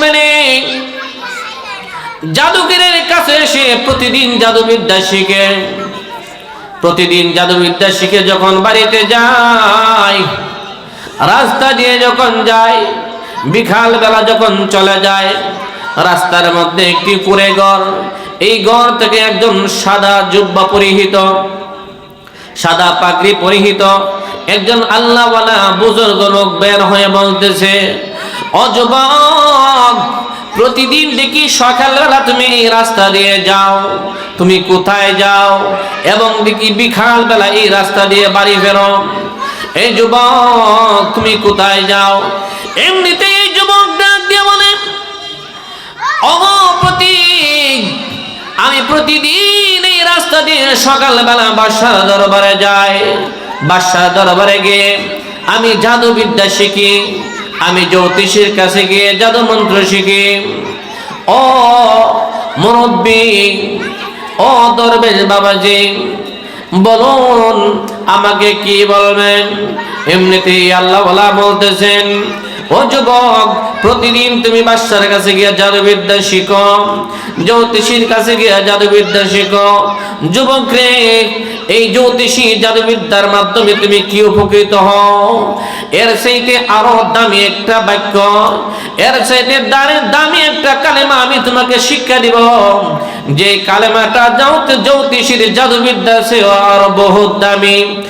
মেনে জাদুগিরের কাছে এসে প্রতিদিন জাদুবিদ্যা শিখে। প্রতিদিন জাদুবিদ্যা শিখে যখন বাড়িতে যায়, রাস্তা দিয়ে যখন যায়, বিকাল বেলা যখন চলে যায়, রাস্তার মধ্যে একটি কুড়ে ঘর। এই ঘর থেকে একজন সাদা জুব্বা পরিহিত, সাদা পাগড়ি পরিহিত। একজন আল্লাহওয়ালা বুজুর্গ লোক বের হয়ে বলতেছে অযুবক প্রতিদিন দেখি সকালবেলা তুমি এই রাস্তা দিয়ে যাও, তুমি কোথায় যাও, এবং দেখি বিকাল বেলা এই রাস্তা দিয়ে বাড়ি ফেরো। এই যুবক, তুমি কোথায় যাও? এমনিতে এই যুবক ডাক দিয়ে বলে অগপতি আমি প্রতিদিন এই রাস্তা দিয়ে সকালবেলা বাসার দরবারে যাই। বাসার দরবারে গিয়ে আমি জাদুবিদ্যা শিখি। আমি জ্যোতিষীর কাছে গিয়ে জাদু মন্ত্র শিখি। ও মুরব্বী, ও দরবেশ বাবাজি, বলুন আমাকে কি বলবেন? এমনিতেই আল্লাহ বলতেছেন, ও যুবক, প্রতিদিন তুমি বাচ্চার কাছে গিয়ে জাদুবিদ্যা শিখো, জ্যোতিষীর কাছে গিয়ে জাদুবিদ্যা শিখো। যুবক রে এই জ্যোতিষী জাদুবিদ্যার মাধ্যমে তুমি কি উপকৃত হও? এর সেইতে আরও দামি একটা বাক্য, এর চাইতে দাঁড়ে দামি একটা কালেমা আমি তোমাকে শিক্ষা দিব। যে কালেমাটা যাওতে জ্যোতিষীর জাদুবিদ্যা সে আরও বহুত দামি।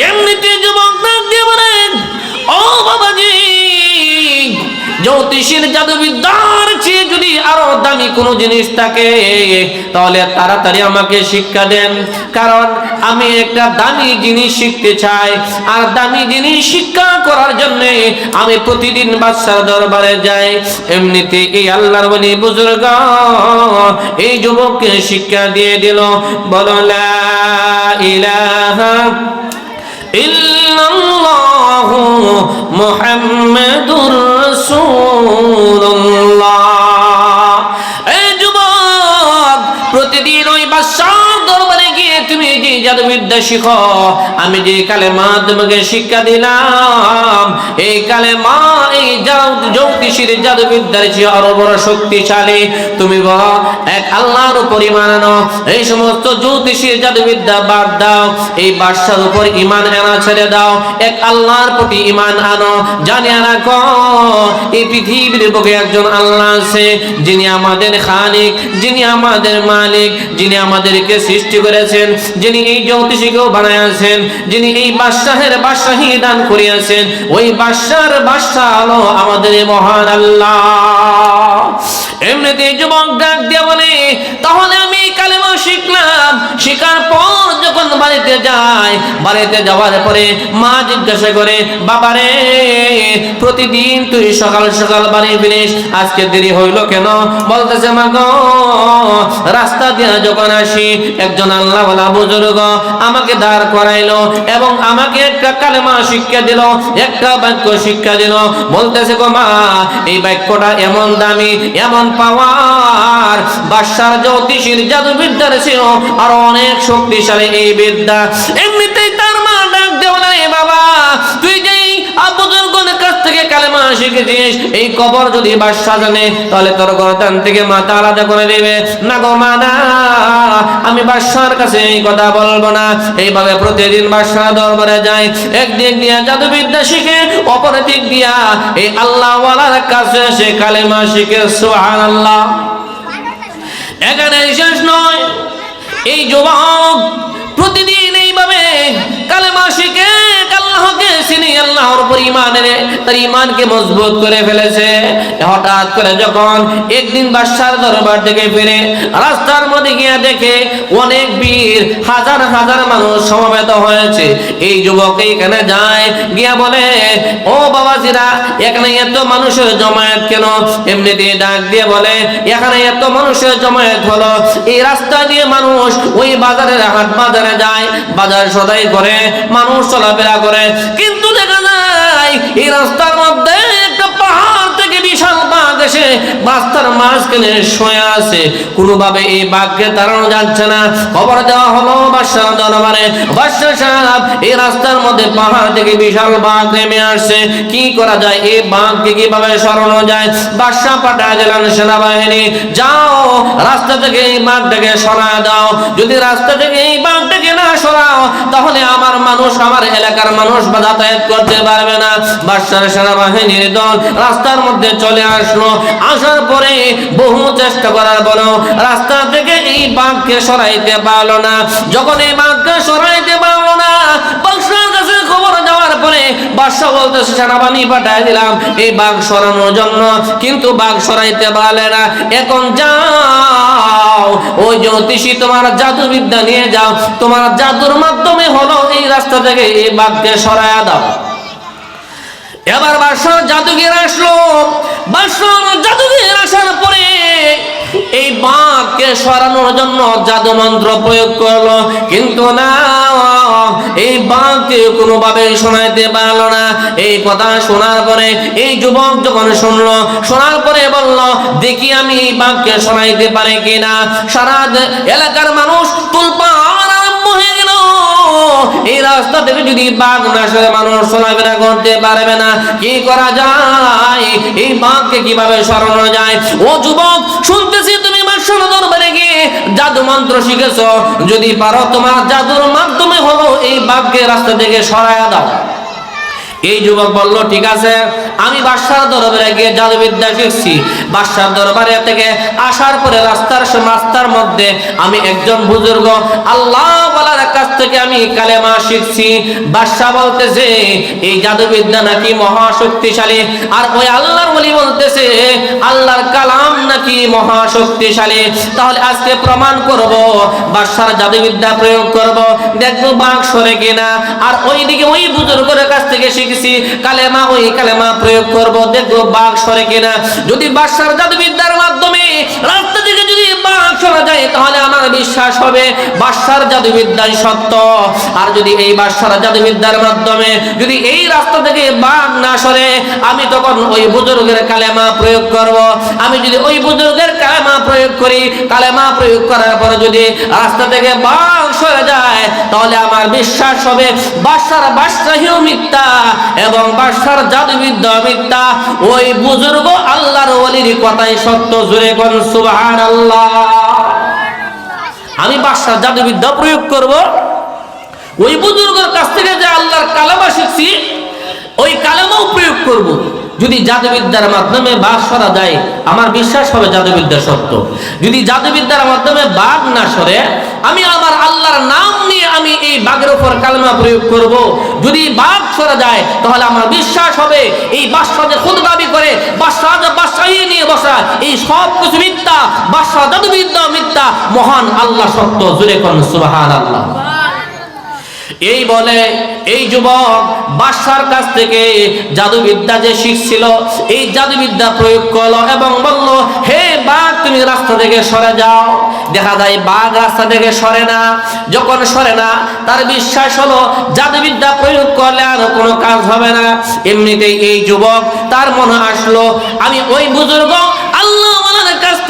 এমনিতে যুবক জ্যোতিষীর জাদুবিদ্যার চেয়ে যদি আরও দামি কোনো জিনিস থাকে, তাহলে তাড়াতাড়ি আমাকে শিক্ষা দেন। কারণ আমি একটা দামি জিনিস শিখতে চাই, আর দামি জিনিস শিক্ষা করার জন্য আমি প্রতিদিন বাদশার দরবারে যাই। এমনিতে এই আল্লাহর বলি বুজুর্গ এই যুবককে শিক্ষা দিয়ে দিল, বলো, লা ইলাহা ইল্লাল্লাহু মুহাম্মাদুর রাসূলুল্লাহ তুমি যে শিখো আমি যে তোমাকে শিক্ষা দিলাম, এই কালেমা এই জ্যোতিষীর চেয়ে আরও বড় শক্তিশালী। তুমি এক আল্লাহর এই সমস্ত জ্যোতিষীর বাদ দাও। এই বাদশার উপর ইমান আনা ছেড়ে দাও। এক আল্লাহর প্রতি ইমান আনো। রাখো এই পৃথিবীর বুকে একজন আল্লাহ আছে। যিনি আমাদের খালিক, যিনি আমাদের মালিক, যিনি আমাদেরকে সৃষ্টি করেছেন, যিনি এই জ্যোতিষীকেও বানাইয়াছেন, যিনি এই বাদশাহের বাদশাহী দান করিয়াছেন, ওই বাদশার বাদশাহ হলো আমাদের মহান আল্লাহ। এমনিতে যুবক ডাক দিয়ে বলে, তাহলে আমি শিখলাম, শেখার পর যখন বাড়িতে যাই বাড়িতে যাওয়ার পরে মা জিজ্ঞাসা করে, বাবারে, প্রতিদিন তুই সকাল সকাল বাড়ি ফিরিস? আজকে দেরি হইল কেন? বলতেছে, মা গো, রাস্তা দিয়ে যখন আসি, একজন আল্লাহ বুজুর্গ আমাকে দাঁড় করাইলো এবং আমাকে একটা কালেমা শিক্ষা দিল, একটা বাক্য শিক্ষা দিল। বলতেছে, গো মা, এই বাক্যটা এমন দামি, এমন পাওয়ার, বাদশার জ্যোতিষীর জাদুবিদ্যার ছিল, আর অনেক শক্তিশালী এই বিদ্যা। এমনিতেই তার মা ডাক দেও না বাবা, তুই যেই কাছ থেকে কালেমা শিখেছিস, এই কবর যদি জানে, তাহলে তোর থেকে মাথা আলাদা করে দেবে। না গো আমি কাছে এই কথা বলব না। এইভাবে প্রতিদিন বাদশাহ দরবারে যাই একদিক দিয়া জাদুবিদ্যা শিখে, অপর দিক দিয়া এই আল্লাহ ওয়ালার কাছে সে কালেমা শিখে সুহান আল্লাহ এখানে শেষ নয় এই যুবক প্রতিদিন এইভাবে আল্লাহর উপর ইমান এনে তার ইমানকে মজবুত করে ফেলেছে। হঠাৎ করে যখন একদিন বাদশার দরবার থেকে ফিরে, রাস্তার মধ্যে গিয়ে দেখে অনেক বীর, হাজার হাজার মানুষ সমবেত হয়েছে। এই যুবক এখানে যায়, গিয়া বলে, ও এখানে এত মানুষের জমায়েত কেন? এমনিতে ডাক দিয়ে বলে, এখানে এত মানুষের জমায়েত হলো। এই রাস্তা দিয়ে মানুষ ওই বাজারের হাট বাজারে যায়, বাজার সদাই করে, মানুষ চলাফেরা করে। কিন্তু দেখা যায় এই রাস্তার মধ্যে একটা পাহাড় থেকে বিশাল এসে রাস্তার মাঝখানে শুয়ে আছে। কোনোভাবে এই বাঘকে তাড়ানো যাচ্ছে না। খবর দেওয়া হলো বাদশাহ দরবারে। বাদশাহ সাহেব এই রাস্তার মধ্যে পাহাড় থেকে বিশাল বাঘ নেমে আসছে। কি করা যায়? এই বাঘকে কীভাবে সরানো যায়? বাদশাহ পাঠায় দিলেন সেনাবাহিনী, যাও, রাস্তা থেকে এই বাঘটাকে সরা দাও। যদি রাস্তা থেকে এই বাঘটাকে না সরাও, তাহলে আমার মানুষ, আমার এলাকার মানুষ যাতায়াত করতে পারবে না। বাদশার সেনাবাহিনীর দল রাস্তার মধ্যে চলে আসলো। আসার পরে বহু চেষ্টা করার পরেও রাস্তা থেকে এই বাঘকে সরাইতে পারল না। যখন এই বাঘকে সরাইতে পারল না বাঘ সরানোর জন্য। কিন্তু বাঘ সরাইতে পারলে না। এখন যাও, ওই জাদুবিদ্যা নিয়ে যাও। তোমার জাদুর মাধ্যমে হলো এই রাস্তা থেকে এই বাঘকে সরায়া দাও। এবার বাদশাহ জাদুঘর আসলো। বাদশাহ জাদুঘর আসার পরে এই বাঘকে সরানোর জন্য জাদু মন্ত্র প্রয়োগ করল। কিন্তু না, এই বাঘকে কোনোভাবে শোনাইতে পারল না। এই কথা শোনার পরে এই যুবক যখন শুনলো, শোনার পরে বলল, দেখি আমি এই বাঘকে শোনাইতে পারে কিনা? সারা এলাকার মানুষ গেল এই রাস্তা থেকে যদি বাঘ না সরে মানুষ চলাফেরা করতে পারবে না। কি করা যায়? এই বাঘকে কীভাবে সরানো যায়? ও যুবক, শুনতেছি তুমি বাদশাহ দরবারে গিয়ে জাদু মন্ত্র যদি পারো, তোমার জাদুর মাধ্যমে হলো এই বাঘকে রাস্তা থেকে দাও। এই যুবক বলল, ঠিক আছে, আমি বাদশার দরবারে গিয়ে জাদুবিদ্যা শিখছি। বাদশার দরবারে থেকে আসার পরে রাস্তার রাস্তার মধ্যে আমি একজন বুজুর্গ, আল্লাহ কাছ থেকে আমি কালেমা শিখছি। বাদশাহ বলতেছে, এই জাদুবিদ্যা নাকি মহাশক্তিশালী? আর ওই আল্লাহর বলি বলতেছে, আল্লাহর কালাম নাকি মহাশক্তিশালী? তাহলে আজকে প্রমাণ করব, বাদশার জাদুবিদ্যা প্রয়োগ করব, দেখব বাঘ সরে কিনা। আর ওইদিকে ওই বুজুর্গের কাছ থেকে শিখছি, কালেমা ওই কালেমা প্রয়োগ করব, দেখব বাঘ সরে কিনা। যদি বাদশার জাদুবিদ্যার মাধ্যমে সরা যায়, তাহলে আমার বিশ্বাস হবে বাদশার জাদুবিদ্যাই সত্য। আর যদি এই বাদশার জাদুবিদ্যার মাধ্যমে যদি এই রাস্তা থেকে বাঘ না সরে, আমি তখন ওই বুজুর্গের কালেমা প্রয়োগ করব। আমি যদি ওই বুজুর্গের কালেমা প্রয়োগ করি, কালেমা প্রয়োগ করার পরে যদি রাস্তা থেকে বাঘ সরে যায়, তাহলে আমার বিশ্বাস হবে বাদশার বাদশাহীও মিথ্যা এবং বাদশার জাদুবিদ্যা মিথ্যা। ওই বুজুর্গ আল্লাহর ওলির কথাই সত্য জুড়ে কোন সুবহানাল্লাহ। আমি বাদশাহ জাদুবিদ্যা প্রয়োগ করব। ওই বুজুর্গের কাছ থেকে যে আল্লাহর কালামা শিখছি, ওই কালামাও প্রয়োগ করব। যদি জাদুবিদ্যার মাধ্যমে বাঘ সরা যায়, আমার বিশ্বাস হবে জাদুবিদ্যা সত্য। যদি জাদুবিদ্যার মাধ্যমে বাঘ না সরে, আমি আমার আল্লাহর নাম নিয়ে আমি এই বাঘের উপর কালমা প্রয়োগ করব। যদি বাঘ সরা যায়, তাহলে আমার বিশ্বাস হবে, এই বাদশাহ খুদ দাবি করে বাদশাহ বাদশাহী নিয়ে বসা, এই সব কিছু মিথ্যা, বাদশাহ জাদুবিদ্যা মিথ্যা, মহান আল্লাহ সত্য জুড়ে কোন সুবাহান আল্লাহ এই বলে এই যুবক বাদশার কাছ থেকে জাদুবিদ্যা যে শিখছিল, এই জাদুবিদ্যা প্রয়োগ করল এবং বলল, হে বাঘ, তুমি রাস্তা থেকে সরে যাও। দেখা যায় বাঘ রাস্তা থেকে সরে না। যখন সরে না, তার বিশ্বাস হলো জাদুবিদ্যা প্রয়োগ করলে আর কোনো কাজ হবে না। এমনিতেই এই যুবক তার মনে আসলো, আমি ওই বুজুর্গ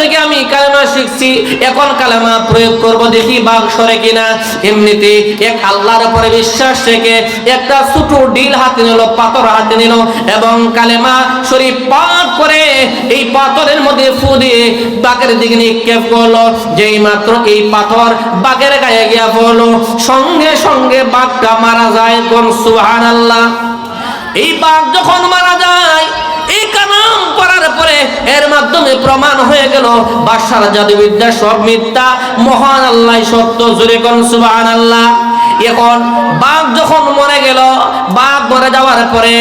থেকে আমি কালেমা শিখছি। এখন কালেমা প্রয়োগ করব দেখি বাঘ সরে কিনা। এমনিতে এক আল্লাহর উপরে বিশ্বাস থেকে একটা ছোট ডিল হাতে নিল, পাথর হাতে নিল এবং কালেমা শরীফ পাক করে এই পাথরের মধ্যে ফু দিয়ে বাঘের দিকে নিক্ষেপ করল। যেই মাত্র এই পাথর বাঘের গায়ে গিয়া পড়ল, সঙ্গে সঙ্গে বাঘটা মারা যায়। কোন সুবহানাল্লাহ? এই বাঘ যখন মারা যায়, এই পরে এর মাধ্যমে প্রমাণ হয়ে গেল, বাদশার জাদুবিদ্যা সব মিথ্যা। মহান আল্লাহ সত্য জুড়ে কোন সুবাহান আল্লাহ এখন বাঘ যখন মরে গেল বাঘ মরে যাওয়ার পরে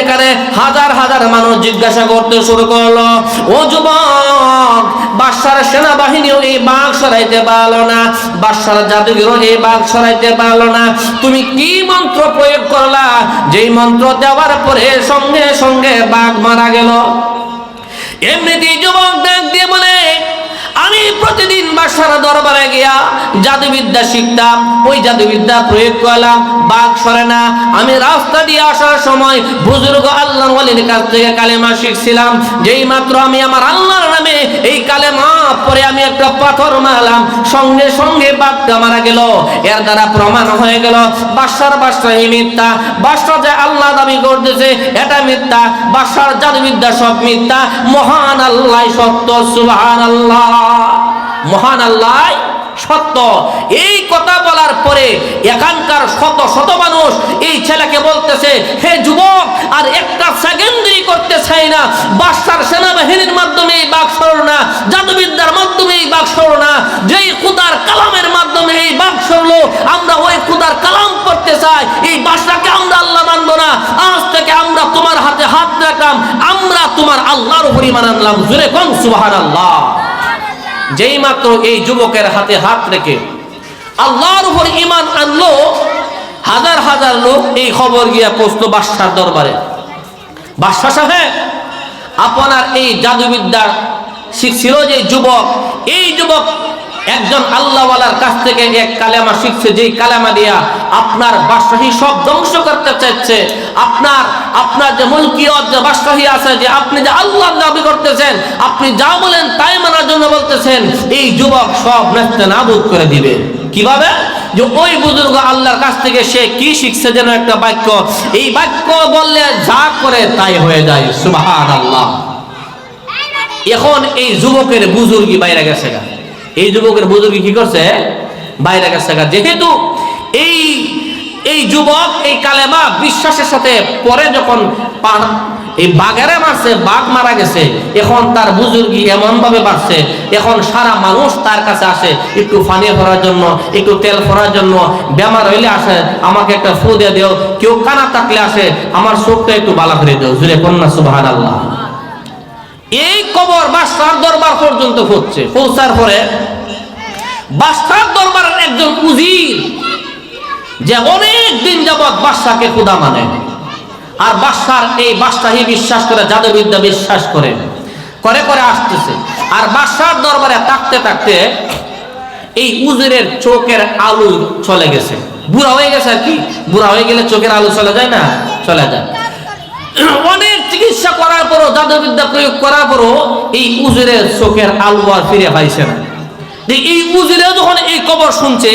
এখানে হাজার হাজার মানুষ জিজ্ঞাসা করতে শুরু করল, ও যুবক, বাদশার সেনাবাহিনীও এই বাঘ সরাইতে পারল না, বাদশার জাদুঘরও এই বাঘ সরাইতে পারল না। তুমি কি মন্ত্র প্রয়োগ করলা? যেই মন্ত্র দেওয়ার পরে সঙ্গে সঙ্গে বাঘ মারা গেল। এমনিতেই যুবক ডাক দিয়ে আমি প্রতিদিন বাসার দরবারে গিয়া জাদুবিদ্যা শিখতাম, ওই জাদুবিদ্যা প্রয়োগ করলাম, বাঘ সরে না। আমি রাস্তা দিয়ে আসার সময় বুজুর্গ আল্লাহ ওয়ালির কাছ থেকে কালেমা শিখছিলাম, যেই মাত্র আমি আমার আল্লাহর নামে এই কালেমা পরে আমি একটা পাথর মারলাম, সঙ্গে সঙ্গে বাঘটা মারা গেল। এর দ্বারা প্রমাণ হয়ে গেল বাসার বাসাই মিথ্যা বাসা যে আল্লাহ দাবি করতেছে, এটা মিথ্যা বাসার জাদুবিদ্যা সব মিথ্যা, মহান আল্লাহ সত্য সুবহান আল্লাহ মহান আল্লাহ, সত্য। এই কথা বলার পরে এখানকার শত শত মানুষ এই ছেলেকে বলতেছে, হে যুবক, আর একটা সেকেন্ডারি করতে চাই না। বাদশার সেনাবাহিনীর মাধ্যমে এই বাঘ সরো না, জাদুবিদ্যার মাধ্যমে এই বাঘ সরো না। যেই খুদার কালামের মাধ্যমে এই বাঘ সরলো, আমরা ওই খুদার কালাম করতে চাই। এই বাদশাকে আমরা আল্লাহ মানবো না। আজ থেকে আমরা তোমার হাতে হাত রাখলাম, আমরা তোমার আল্লাহর উপরই মানানলাম জুড়ে কম সুবাহান আল্লাহ যেই মাত্র এই যুবকের হাতে হাত রেখে আল্লাহর উপর ইমান আনলো, হাজার হাজার লোক এই খবর গিয়া পৌঁছত বাদশার দরবারে। বাদশাহ সাহেব, আপনার এই জাদুবিদ্যা শিখছিল যে যুবক, এই যুবক একজন আল্লাহওয়ালার কাছ থেকে এক কালেমা শিখছে, যেই কালেমা দিয়া আপনার বাদশাহী সব ধ্বংস করতে চাইছে। আপনার আপনার যে মুলকিয়ত, যে বাদশাহী আছে, যে আপনি যে আল্লাহ দাবি করতেছেন, আপনি যা বলেন তাই মানার জন্য বলতেছেন, এই যুবক সব নেস্তে নাবুদ করে দিবে। কীভাবে? যে ওই বুজুর্গ আল্লাহর কাছ থেকে সে কি শিখছে যেন একটা বাক্য? এই বাক্য বললে যা করে তাই হয়ে যায় সুবহান আল্লাহ এখন এই যুবকের বুজুর্গি বাইরে গেছে গা। এই যুবকের বুজুর্গি কি করছে? বাইরে গেছে যেহেতু এই এই যুবক, এই কালেমা বিশ্বাসের সাথে পরে যখন এই বাঘেরে মারছে, বাঘ মারা গেছে, এখন তার বুজুর্গি এমন ভাবে বাড়ছে, এখন সারা মানুষ তার কাছে আসে, একটু পানি ভরার জন্য, একটু তেল ভরার জন্য, বেমার হইলে আসে, আমাকে একটা ফু দিয়ে দেও, কেউ কানা থাকলে আসে, আমার চোখটা একটু বালা করে দিও। জুড়ে কন্যা সুবাহান আল্লাহ এই কবর বাদশার দরবার পর্যন্ত হচ্ছে পৌঁছার পরে বাদশার দরবারের একজন উজির, যে অনেক দিন যাবৎ বাদশাকে খুদা মানে। আর বাদশার এই বাদশাহী বিশ্বাস করে, জাদুবিদ্যা বিশ্বাস করে করে করে আসতেছে। আর বাদশার দরবারে থাকতে থাকতে এই উজিরের চোখের আলু চলে গেছে। বুড়া হয়ে গেছে আর কি? বুড়া হয়ে গেলে চোখের আলু চলে যায় না? চলে যায়। অনেক চিকিৎসা করার পরও জাদুবিদ্যা প্রয়োগ করার পরও এই উজিরের চোখের আলো আর ফিরে পাইছে না। এই উজিরে যখন এই খবর শুনছে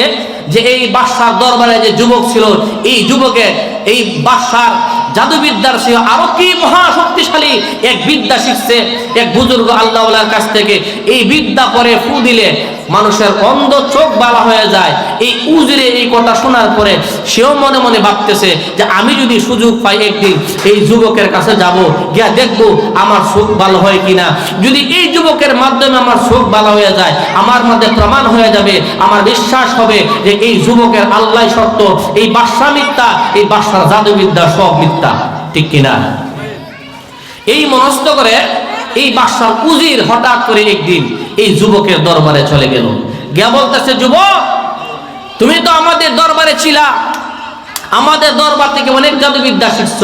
যে এই বাদশার দরবারে যে যুবক ছিল, এই যুবকের এই বাদশার জাদুবিদ্যার সে আরও কি মহা শক্তিশালী এক বিদ্যা শিখছে এক বুজুর্গ আল্লাহওয়ালার কাছ থেকে। এই বিদ্যা পরে ফু দিলে মানুষের অন্ধ চোখ বালা হয়ে যায়। এই উজিরে এই কথা শোনার পরে সেও মনে মনে ভাবতেছে যে আমি যদি সুযোগ পাই একদিন এই যুবকের কাছে যাব, গিয়া দেখব আমার চোখ ভালো হয় কিনা। যদি এই যুবকের মাধ্যমে আমার চোখ ভালো হয়ে যায়, আমার মধ্যে প্রমাণ হয়ে যাবে, আমার বিশ্বাস হবে যে এই যুবকের আল্লাহ সত্য, এই বাদশা মিথ্যা, এই বাদশার জাদুবিদ্যা সব মিথ্যা। ঠিক কিনা? এই মনস্থ করে এই বাদশার উজির হঠাৎ করে একদিন এই যুবকের দরবারে চলে গেল। গিয়া বলতেছে, যুবক, তুমি তো আমাদের দরবারে ছিলা। আমাদের দরবার থেকে অনেক জাদুবিদ্যা শিখছ।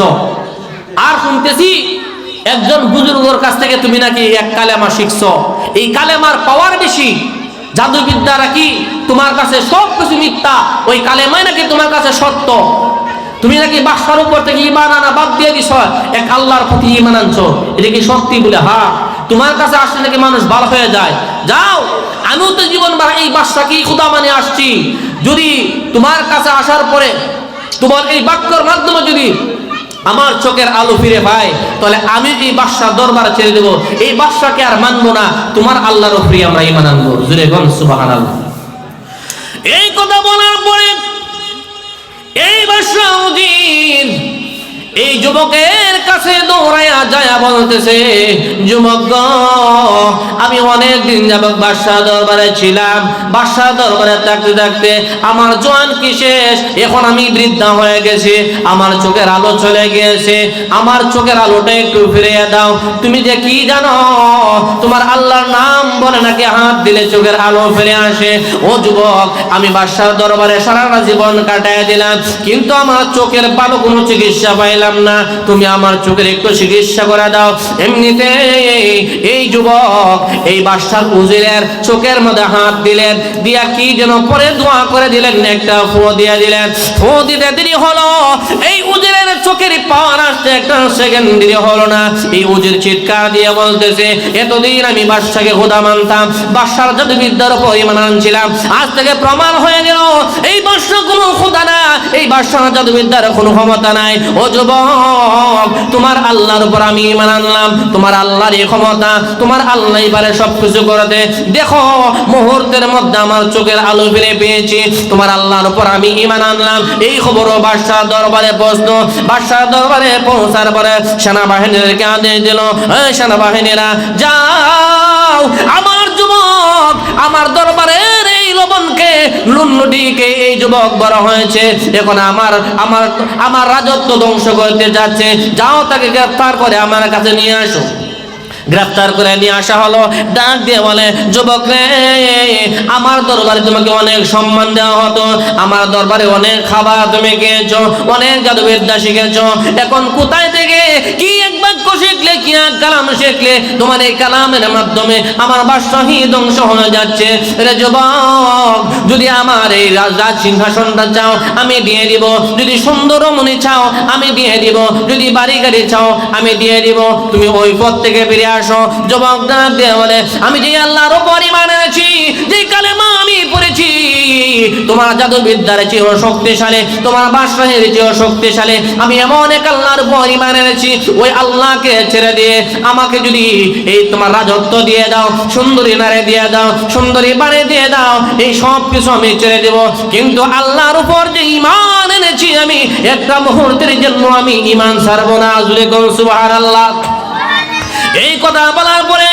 আর শুনতেছি একজন বুজুর্গর কাছ থেকে তুমি নাকি এক কালেমা শিখছ। এই কালেমার পাওয়ার বেশি। জাদুবিদ্যা নাকি তোমার কাছে সব কিছু মিথ্যা? ওই কালেমাই নাকি তোমার কাছে সত্য? তুমি নাকি বাসার উপর থেকে ইমান আনা বাদ দিয়ে দিছ? এক আল্লাহর প্রতি ইমান আনছো। এটা কি সত্যি বলে? হ্যাঁ তোমার কাছে আসলে নাকি মানুষ ভালো হয়ে যায়? যাও, আমিও তো জীবন এই বাদশাকেই খুদা মানে আসছি। যদি তোমার কাছে আসার পরে তোমার এই বাক্যর মাধ্যমে যদি আমার চোখের আলো ফিরে পায়, তাহলে আমি এই বাদশার দরবারে ছেড়ে দেবো। এই বাদশাকে আর মানবো না। তোমার আল্লাহর উপরে আমরা ইমান আনব। জুড়ে গন আল্লাহ এই কথা বলার পরে এই বাদশাহ উজির এই যুবকের কাছে দৌড়াইয়া যায় বলতেছে, যুবক আমি অনেক দিন যাবত বাদশাহ দরবারে ছিলাম। বাদশাহ দরবারে থাকতে থাকতে আমার জোয়ান কি শেষ? এখন আমি বৃদ্ধা হয়ে গেছি। আমার চোখের আলো চলে গিয়েছে। আমার চোখের আলোটা একটু ফিরিয়ে দাও। তুমি যে কি জানো? তোমার আল্লাহর নাম বলে নাকি হাত দিলে চোখের আলো ফিরে আসে? ও যুবক, আমি বাদশার দরবারে সারাটা জীবন কাটায় দিলাম। কিন্তু আমার চোখের ভালো কোনো চিকিৎসা পাইলাম না। তুমি আমার চোখের একটু চিকিৎসা করে দাও। এমনিতে এই যুবক, এই বাদশার উজিরের চোখের মধ্যে হাত দিলেন। দিয়া কি যেন পরে দোয়া করে দিলেন, একটা ফু দিয়ে দিলেন। ফু দিতে দেরি হলো। এই উজিরের চোখের পাওয়ার আসতে একটা সেকেন্ড দেরি হলো না। এই উজির চিৎকার দিয়ে বলতেছে, এতদিন আমি বাদশাকে খোদা মানতাম। বাদশার জাদুবিদ্যার উপর ইমান আনছিলাম। আজ থেকে প্রমাণ হয়ে গেল, এই বাদশা কোনো খোদা না। এই বাদশার জাদুবিদ্যার কোনো ক্ষমতা নাই। ও যুবক তোমার আল্লাহর উপর আমি ইমান আনলাম, তোমার আল্লাহর এই ক্ষমতা, তোমার আল্লাহ পারে সবকিছু করতে দেখো, মুহূর্তের মধ্যে আমার চোখের আলো ফিরে পেয়েছি, তোমার আল্লাহর উপর আমি ইমান আনলাম। এই খবর বাদশাহ দরবারে পৌঁছল বাদশাহ দরবারে পৌঁছার পরে সেনাবাহিনীদেরকে আদেশ দিল সেনাবাহিনীরা, যাও, আমার যুবক, আমার দরবারের এই লবণকে লুন্নটিকে এই যুবক বড় হয়েছে। এখন আমার আমার আমার রাজত্ব ধ্বংস করতে যাচ্ছে। যাও তাকে গ্রেফতার করে আমার কাছে নিয়ে আসো। গ্রেফতার করে নিয়ে আসা হলো। ডাক দিয়ে বলে, যুবক রে, আমার দরবারে তোমাকে অনেক সম্মান দেওয়া হতো। আমার দরবারে অনেক খাবার তুমি খেয়েছো, অনেক জাদুবিদ্যা শিখেছো। এখন কোথায় থেকে কি শিখলে কি এক কালাম শিখলে তোমার এই কালামের মাধ্যমে আমার বাদশাহী ধ্বংস হয়ে যাচ্ছে। রে যুবক, যদি আমার এই রাজ সিংহাসনটা চাও, আমি দিয়ে দিব। যদি সুন্দর মনে চাও, আমি দিয়ে দিব। যদি বাড়ি গাড়ি চাও, আমি দিয়ে দিব। তুমি ওই পথ থেকে ফিরে আসো। যুবক ডাক দিয়ে বলে, আমি যে আল্লাহর ইমান এনেছি, যে কালেমা আমি পড়েছি, তোমার জাদু বিদ্যার চেয়েও শক্তিশালী, তোমার বাদশাহের চেয়েও শক্তিশালী, আমি এমন এক আল্লাহর উপর ইমান এনেছি, ওই আল্লাহকে ছেড়ে দিয়ে, আমাকে যদি এই তোমার রাজত্ব দিয়ে দাও, সুন্দরী নারে দিয়ে দাও, সুন্দরী বাড়ি দিয়ে দাও, এই সব কিছু আমি ছেড়ে দেব। কিন্তু আল্লাহর উপর যে ইমান এনেছি আমি, একটা মুহূর্তের জন্য আমি ইমান সারবো না। জুড়ে সুবাহ সুবহানাল্লাহ। এই কথা বলার পরে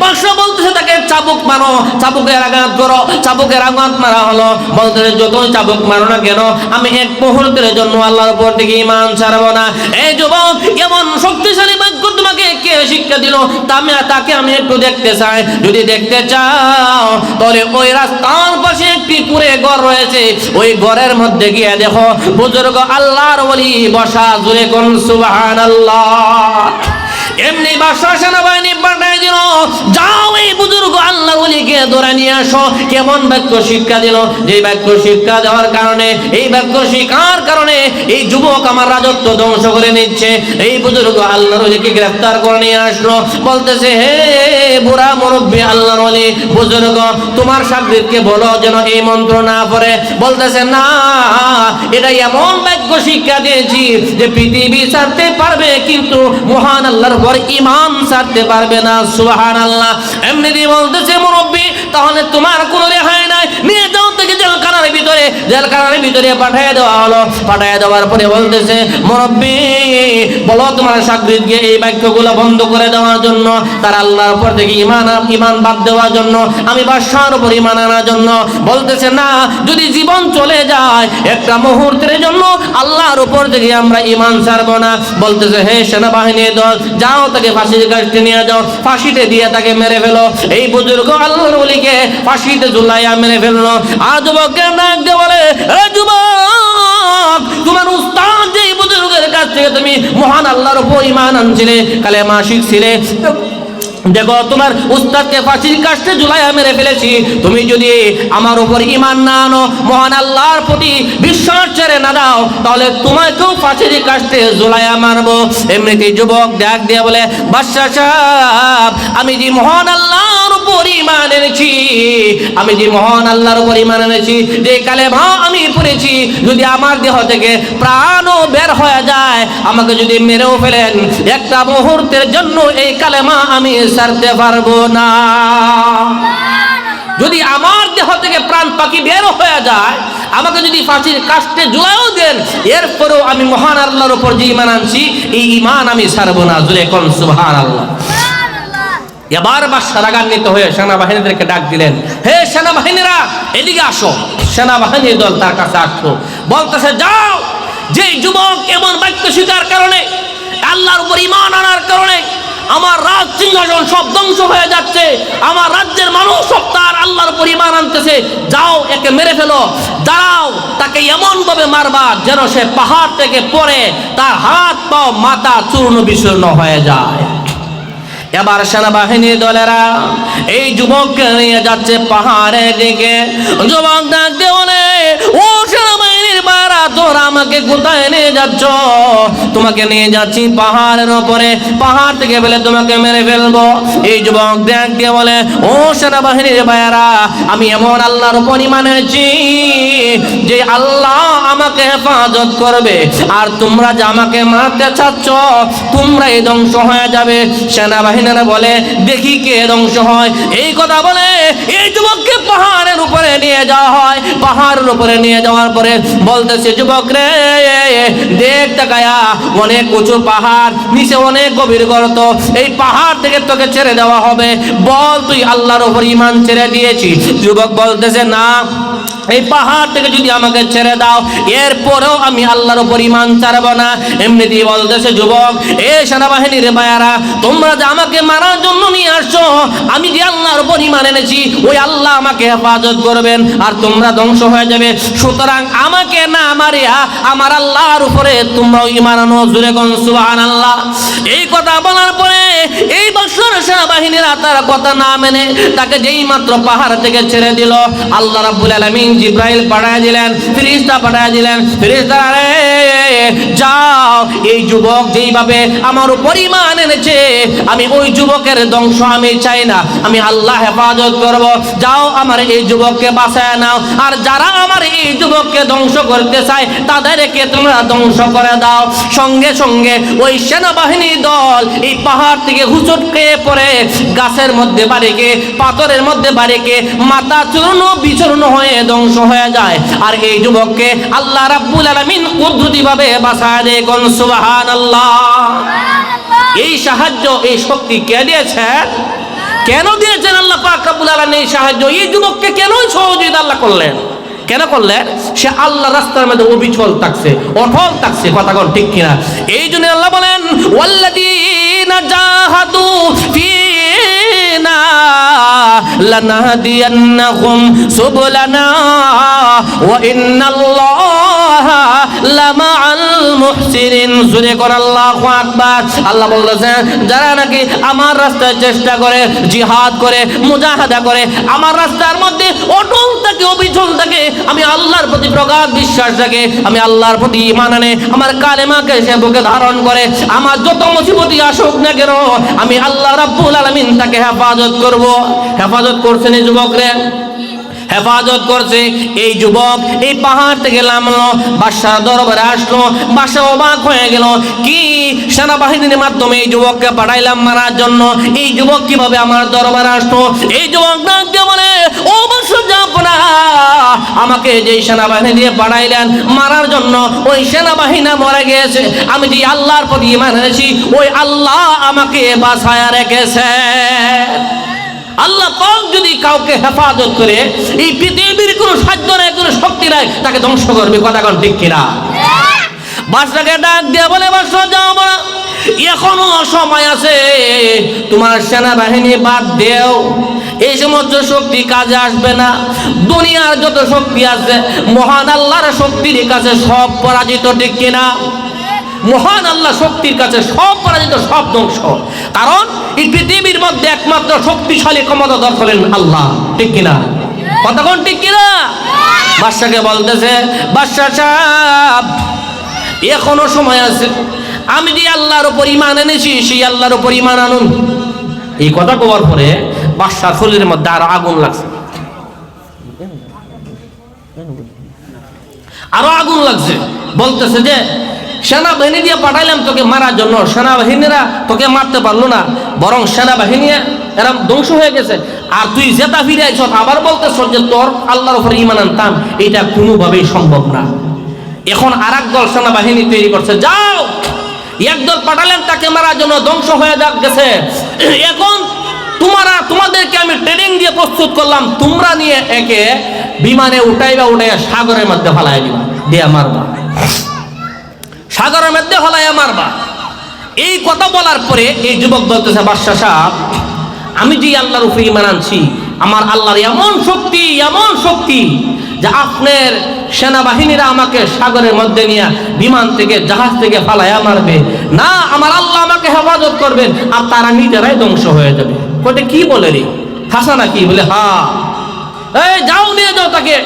বাদশা বলতেছে তাকে, চাবুক মারো, চাবুকের আঘাত করো, চাবুকের আঘাত মারা হলো। বলতেছে যতই চাবুক মারো না কেন, আমি এক মুহূর্তের জন্য আল্লাহর উপর থেকে ইমান ছাড়বো না। এই যুবক এমন শক্তিশালী বাক্য তোমাকে কে শিক্ষা দিল? আমি তাকে আমি একটু দেখতে চাই। যদি দেখতে চাও, তাহলে ওই রাস্তার পাশে একটি কুড়ে ঘর রয়েছে। ওই ঘরের মধ্যে গিয়ে দেখো, বুজুর্গ আল্লাহর বলি বসা জুড়ে কোন সুবাহান এমনি বাদশাহ সেনাবাহিনী পাঠায় দিল, যাও এই বুজুর্গ আল্লাহ বলিকে ধরে নিয়ে আসো। কেমন বাক্য শিক্ষা দিল? যে বাক্য শিক্ষা দেওয়ার কারণে, এই বাক্য শিক্ষার কারণে এই যুবক আমার রাজত্ব ধ্বংস করে নিচ্ছে। এই বুজুর্গ আল্লাহ রলিকে গ্রেফতার করে নিয়ে আসলো। বলতেছে, হে বুড়া মুরব্বী আল্লাহ রলি বুজুর্গ, তোমার সাগরিদকে বলো যেন এই মন্ত্র না পড়ে। বলতেছে, না এটা এমন বাক্য শিক্ষা দিয়েছি যে পৃথিবী ছাড়তে পারবে, কিন্তু মহান আল্লাহর ঘর ইমান ছাড়তে পারবে না সুহান আল্লাহ এমনি বলতেছে, মুরব্বী, তাহলে তোমার কোনো রেহাই নাই, নিয়ে যাও ভিতরে, জেলখানার ভিতরে পাঠিয়ে দেওয়া হলো। পাঠিয়ে দেওয়ার পরে বলতেছে, মুরব্বী, বলো তোমার সাগরিদকে এই বাক্যগুলো বন্ধ করে দেওয়ার জন্য, তার আল্লাহর উপর থেকে ইমান ইমান বাদ দেওয়ার জন্য, আমি বাদশাহর উপর ইমান আনার জন্য। বলতেছে, না, যদি জীবন চলে যায়, একটা মুহূর্তের জন্য আল্লাহর উপর থেকে আমরা ইমান ছাড়বো না। বলতেছে, হে সেনাবাহিনী দল, যাও তাকে ফাঁসির কাছে নিয়ে যাও, ফাঁসিতে দিয়ে তাকে মেরে ফেলো। এই বুজুর্গ আল্লাহর বলিকে ফাঁসিতে ঝুলাইয়া মেরে ফেলল। আর যুবককে ডাক বলে, "এ যুবক, তোমার উস্তাদ যে এই বুজুর্গের কাছ থেকে তুমি মহান আল্লাহর উপর ইমান আনছিলে কালে মাসিক শিখছিলে দেখো, তোমার উস্তাদকে ফাঁসির কাছে ঝুলাইয়া মেরে ফেলেছি। তুমি যদি আমার উপর ইমান না আনো, মহান আল্লাহর প্রতি বিশ্বাস ছেড়ে না দাও, তাহলে তোমাকেও ফাঁসির কাছে ঝুলাইয়া মারবো। এমনিতে যুবক ডাক দিয়ে বলে, বাদশাহ সাহেব, আমি যে মহান আল্লাহর উপর ইমান এনেছি, আমি যে মহান আল্লাহর উপর ইমান এনেছি, যে কালে মা আমি পড়েছি, যদি আমার দেহ থেকে প্রাণও বের হয়ে যায়, আমাকে যদি মেরেও ফেলেন, একটা মুহূর্তের জন্য এই কালেমা আমি ছাড়তে পারব না। যদি আমার দেহ থেকে প্রাণ পাখি বের হয়ে যায় আমাকে যদি ফাঁসির কাস্টে জুড়াও দেন এরপরেও আমি মহান আল্লাহর উপর যে ইমান আনছি এই ইমান আমি ছাড়বো না। জুড়ে কোন সুবহান আল্লাহ এবার বাদশাহ রাগান্বিত হয়ে সেনাবাহিনীদেরকে ডাক দিলেন হে সেনাবাহিনীরা এদিকে আসো। সেনাবাহিনীর দল তার কাছে আসলো। বলতেছে যাও। যে যুবক এমন বাক্য শিকার কারণে আল্লাহর উপর ইমান আনার কারণে আমার রাজ সিংহাসন সব ধ্বংস হয়ে যাচ্ছে। আমার রাজ্যের মানুষ সব তার আল্লাহর উপর ইমান আনতেছে। যাও, একে মেরে ফেলো। দাঁড়াও, তাকে এমন ভাবে মারবা যেন সে পাহাড় থেকে পড়ে, তার হাত পাও মাথা চূর্ণ বিচূর্ণ হয়ে যায়। এবার সেনাবাহিনীর দলেরা এই যুবককে নিয়ে যাচ্ছে পাহাড়ের দিকে। যুবক ডাকতে বলে, ও আমি এমন আল্লাহর যে আল্লাহ আমাকে হেফাজত করবে। আর তোমরা যে আমাকে মারতে চাচ্ছ, তোমরাই ধ্বংস হয়ে যাবে। সেনাবাহিনীরা বলে, দেখি কে ধ্বংস হয়। এই কথা বলে, এই যুবককে পাহাড়ের উপরে নিয়ে যাওয়া হয়। পাহাড়ের উপরে নিয়ে যাওয়ার পরে বলতেছে, যুবক রে দেখতে গায়া অনেক উঁচু পাহাড়, নিচে অনেক গভীর গর্ত, এই পাহাড় থেকে তোকে ছেড়ে দেওয়া হবে। বল, তুই আল্লাহর উপর ইমান ছেড়ে দিয়েছি যুবক বলতেছে, না এই পাহাড় থেকে যদি আমাকে ছেড়ে দাও, এরপরেও আমি আল্লাহর উপর ইমান ছাড়বো না। এমনিতেই বলতেছে, যুবক, এ সেনাবাহিনীর বায়ারা তোমরা যে আমাকে মারার জন্য নিয়ে আসছো, আমি যে আল্লাহর উপর ইমান এনেছি, ওই আল্লাহ আমাকে হেফাজত করবেন আর তোমরা ধ্বংস হয়ে যাবে। সুতরাং আমাকে না মারিয়া আমার আল্লাহর উপরে তোমরাও ইমান আনো। জুড়ে কোন সুবহান আল্লাহ এই কথা বলার পরে বছর সেনাবাহিনীরা তার কথা না মেনে তাকে যেই মাত্র পাহাড় থেকে ছেড়ে দিল, আল্লাহ রাব্বুল আলামিন জিব্রাইল পাঠায় দিলেন, ফিরিস্তা পাঠায় দিলেন ফিরিস্তা রে যাও, এই যুবক যেইভাবে আমার উপর ঈমান এনেছে, আমি ওই যুবকের ধ্বংস আমি চাই না, আমি আল্লাহ হেফাজত করব। যাও আমার এই যুবককে বাঁচায় নাও, আর যারা আমার এই যুবককে ধ্বংস করতে চায়, তাদেরকে তোমরা ধ্বংস করে দাও। সঙ্গে সঙ্গে ওই সেনাবাহিনী দল এই পাহাড় থেকে হুচট খেয়ে পড়ে, গাছের মধ্যে বাড়িকে, পাথরের মধ্যে বাড়িকে, মাথা চূর্ণ বিচূর্ণ হয়ে ধ্বংস হয়ে যায়। আর এই যুবককে আল্লাহ রাব্বুল আলামিন পদ্ধতিভাবে বাঁচায় দেয় কোন সুবহানাল্লাহ। এই সাহায্য এই শক্তি কে দিয়েছেন কেন দিয়েছেন আল্লাহ পাক রাব্বুল আলামিন এই সাহায্য? এই যুবককে কেন সহযোগিতা আল্লাহ করলেন? কেন করলেন? সে আল্লাহ রাস্তার মধ্যে অবিচল থাকছে অটল থাকছে কথা কোন ঠিক কিনা? এই জন্য আল্লাহ বলেন ওয়াল্লাযীনা জাহাদু ফিনা লানাহদিয়ান্নাহুম সুবুলানা ওয়া ইন্নাল্লাহা আল্লাহ যারা নাকি আমার রাস্তায় চেষ্টা করে করে করে, আমার রাস্তার মধ্যে থাকে থাকে, আমি আল্লাহর প্রতি প্রগাঢ় বিশ্বাস রাখে, আমি আল্লাহর প্রতি ইমান আমার কালেমাকে সে বুকে ধারণ করে, আমার যত মুসিবতি আসুক না কেন, আমি আল্লাহ রাব্বুল আলামিন তাকে হেফাজত করব। হেফাজত করছেন এই যুবকরে। হেফাজত করছে। এই যুবক এই পাহাড় থেকে নামলো, বাদশাহ দরবারে আসলো, বাদশাহ অবাক হয়ে গেল। কি সেনাবাহিনীর মাধ্যমে এই যুবককে পাঠাইলাম মারার জন্য? এই যুবক কীভাবে আমার দরবারে আসলো? এই যুবক ডাক বলে, ও যাব আমাকে যেই সেনাবাহিনী দিয়ে পাঠাইলেন মারার জন্য, ওই সেনাবাহিনী মরে গিয়েছে। আমি যে আল্লাহর প্রতি ইমান এনেছি, ওই আল্লাহ আমাকে বাঁচায় রেখেছে। আল্লাহ পাক যদি কাউকে হেফাজত করে, এই পৃথিবীর কোনো সাধ্য নাই, কোনো শক্তি নাই, তাকে ধ্বংস করবে, কথা কোন ঠিক কিনা? বাসটাকে ডাক দিয়ে বলে বাস যাও না এখনও সময় আছে, তোমার সেনাবাহিনী বাদ দেও। এই সমস্ত শক্তি কাজে আসবে না। দুনিয়ার যত শক্তি আছে, মহান আল্লাহর শক্তির কাছে সব পরাজিত, ঠিক কিনা? মহান আল্লাহ শক্তির কাছে সব পরাজিত, সব ধ্বংস। কারণ এই পৃথিবীর মধ্যে একমাত্র শক্তিশালী ক্ষমতা দর করেন আল্লাহ। ঠিক কিনা? কতক্ষণ ঠিক কিনা? বাদশাকে বলতেছে, বাদশাহ সাহেব, এখনও সময় আছে। আমি যে আল্লাহর উপর ইমান এনেছি, সেই আল্লাহর উপর ইমান আনুন। এই কথা কবার পরে বাদশাহ শরীরের মধ্যে আরও আগুন লাগছে। আরও আগুন লাগছে। বলতেছে যে সেনাবাহিনী দিয়ে পাঠাইলাম, তোকে মারার জন্য। সেনাবাহিনীরা তোকে মারতে পারল না। বরং সেনাবাহিনী এরা ধ্বংস হয়ে গেছে। আর তুই জেতা ফিরে আইছ আবার বলতেছ যে তোর আল্লাহর উপর ইমান আনতাম, এটা কোনোভাবেই সম্ভব না। এখন আর দল সেনাবাহিনী তৈরি করছে। যাও! একদল পাঠালেন, তাকে মারার জন্য ধ্বংস হয়ে যাক গেছে। এখন তোমারা, তোমাদেরকে আমি ট্রেনিং দিয়ে প্রস্তুত করলাম, তোমরা নিয়ে একে বিমানে উঠাইবা, উঠাইয়া সাগরের মধ্যে ফালাই দিবা। দিয়া মারবা। সাগরের মধ্যে হলাইয়া মারবা। এই কথা বলার পরে এই যুবক বলতেছে, বাদশাহ সাহেব, আমি যে আল্লাহর উপরে ইমান আনছি, আমার আল্লাহর এমন শক্তি এমন শক্তি যে আপনার সেনাবাহিনীরা আমাকে সাগরের মধ্যে নিয়ে বিমান থেকে, জাহাজ থেকে ফালাইয়া মারবে। না, আমার আল্লাহ আমাকে হেফাজত করবেন আর তারা নিজেরাই ধ্বংস হয়ে যাবে। কোটে কি বলে রে? হাসা নাকি? বলে, হা। এই, যাও, নিয়ে যাও তাকে।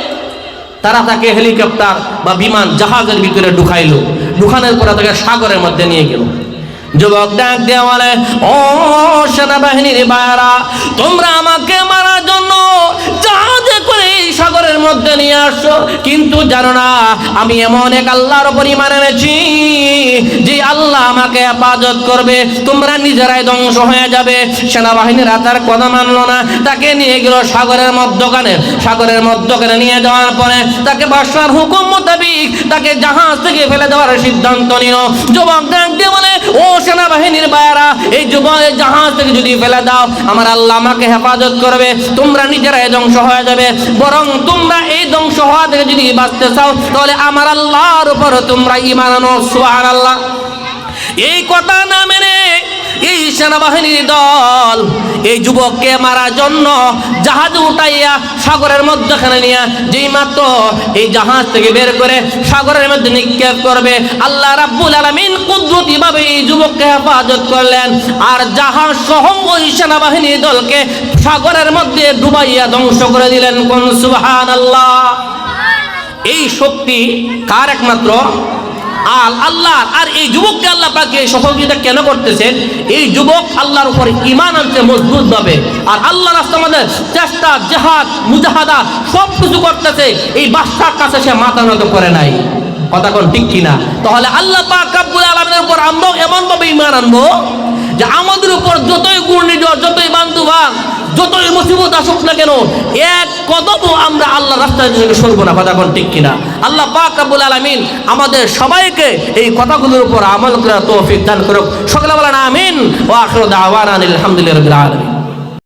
তারা তাকে হেলিকপ্টার বা বিমান জাহাজের ভিতরে ঢুকাইলো। ঢুকানোর পরে তাকে সাগরের মধ্যে নিয়ে গেল। যুবক ডাক দেওয়ালে ও সেনাবাহিনীর বায়ারা তোমরা আমাকে মারার জন্য জাহাজে করে সাগরের মধ্যে নিয়ে আসছো। কিন্তু জানো না, আমি এমন এক আল্লাহর পরিমাণ এনেছি, যে আল্লাহ আমাকে হেফাজত করবে। তোমরা নিজেরাই ধ্বংস হয়ে যাবে। সেনাবাহিনীরা তার কথা মানলো না। তাকে নিয়ে গেল সাগরের মধ্যখানে। সাগরের মধ্যখানে নিয়ে যাওয়ার পরে তাকে বাসার হুকুম মোতাবিক তাকে জাহাজ থেকে ফেলে দেওয়ার সিদ্ধান্ত নিল। যুবক ডাক দিয়ে বলে, ও সেনাবাহিনীর বায়রা এই যুব এই জাহাজ থেকে যদি ফেলে দাও, আমার আল্লাহ আমাকে হেফাজত করবে, তোমরা নিজেরাই ধ্বংস হয়ে যাবে। বরং তোমরা এই ধ্বংস হওয়া থেকে যদি বাঁচতে চাও, তাহলে আমার আল্লাহর উপর তোমরা ইমান আনো, সুবহানাল্লাহ। এই কথা না মেনে এই সেনাবাহিনীর দল, এই যুবককে মারার জন্য জাহাজ উঠাইয়া সাগরের মধ্যখানে নিয়ে যেই মাত্র এই জাহাজ থেকে বের করে সাগরের মধ্যে নিক্ষেপ করবে, আল্লাহ রাব্বুল আলামিন কুদরতি ভাবে এই যুবককে হেফাজত করলেন। আর জাহাজ সহ ওই সেনাবাহিনীর দলকে সাগরের মধ্যে ডুবাইয়া ধ্বংস করে দিলেন। কোন সুবহানাল্লাহ। এই শক্তি কার একমাত্র? আল আল্লাহ, আর এই যুবককে আল্লাহ পাকে সহযোগিতা কেন করতেছেন? এই যুবক আল্লাহর উপর ইমান আনতে মজবুত ভাবে। আর আল্লাহ রাস্তা আমাদের চেষ্টা, জেহাদ, মুজাহাদা সব কিছু করতেছে। এই বাদশার কাছে সে মাথা নত করে নাই। কথা কোন ঠিক কিনা? তাহলে আল্লাহ পাক রাব্বুল আলামিনের উপর আমরাও এমন ভাবে ইমান আনব যে আমাদের উপর যতই ঘূর্ণিঝড়, যতই বান্ধবান যতই মুসিবত আসুক না কেন, এক কদমও আমরা আল্লাহ রাস্তায় থেকে সরবো না, কথা কোন ঠিক কিনা? আল্লাহ পাক রাব্বুল আলামিন আমাদের সবাইকে এই কথাগুলোর উপর আমল করার তৌফিক দান করুক। সকলে বলেন, আমিন। ওয়া আখিরু দাওয়ানা আলহামদুলিল্লাহি রাব্বিল আলামিন।